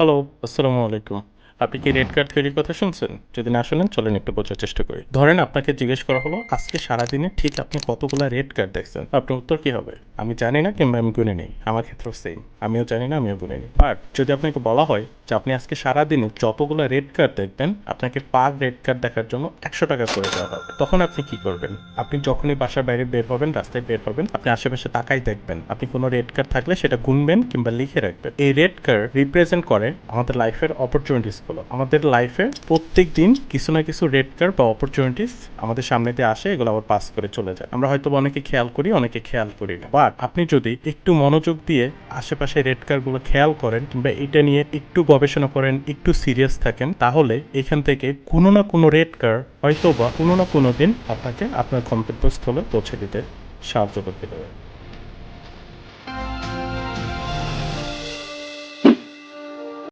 Hello আসসালামু আলাইকুম। আপনি কি রেড কার্ড থিওরির কথা শুনছেন? যদি না শুনেন, চলেন একটু বোঝার চেষ্টা করি। ধরেন আপনাকে জিজ্ঞেস করা হলো, আজকে সারাদিনে ঠিক আপনি কতগুলো রেড কার্ড দেখছেন? আপনার উত্তর কি হবে? আমি জানি না কিংবা আমি গুনে নেই। আমার ক্ষেত্রেও সেম আমিও জানি না, আমিও গুনে নিই। বাট যদি আপনাকে বলা হয় যে আপনি আজকে সারাদিনে যতগুলো রেড কার্ড দেখবেন, আপনাকে পার রেড কার্ড দেখার জন্য একশো টাকা করে দেওয়া হবে। তখন আপনি কি করবেন? আপনি যখনই বাসার বাইরে বের হবেন, রাস্তায় বের হবেন, আপনি আশেপাশে তাকাই দেখবেন। আপনি কোনো রেড কার্ড থাকলে সেটা গুনবেন কিংবা লিখে রাখবেন। এই রেড কার্ড রিপ্রেজেন্ট করে আমাদের লাইফের অপরচুনিটিসগুলো আমাদের লাইফে প্রত্যেক দিন কিছু না কিছু রেড কার্ড বা অপরচুনিটিস আমাদের সামনে দিয়ে আসে, এগুলো আবার পাস করে চলে যায়। আমরা হয়তো বা অনেকে খেয়াল করি, অনেকে খেয়াল করি না। বাট আপনি যদি একটু মনোযোগ দিয়ে আশেপাশে রেড কার্ডগুলো খেয়াল করেন কিংবা এটা নিয়ে একটু গবেষণা করেন, একটু সিরিয়াস থাকেন, তাহলে এখান থেকে কোনো না কোনো রেড কার্ড হয়তো বা কোনো না কোনো দিন আপনাকে আপনার গন্তব্যস্থলে পৌঁছে দিতে সাহায্য করতে পারে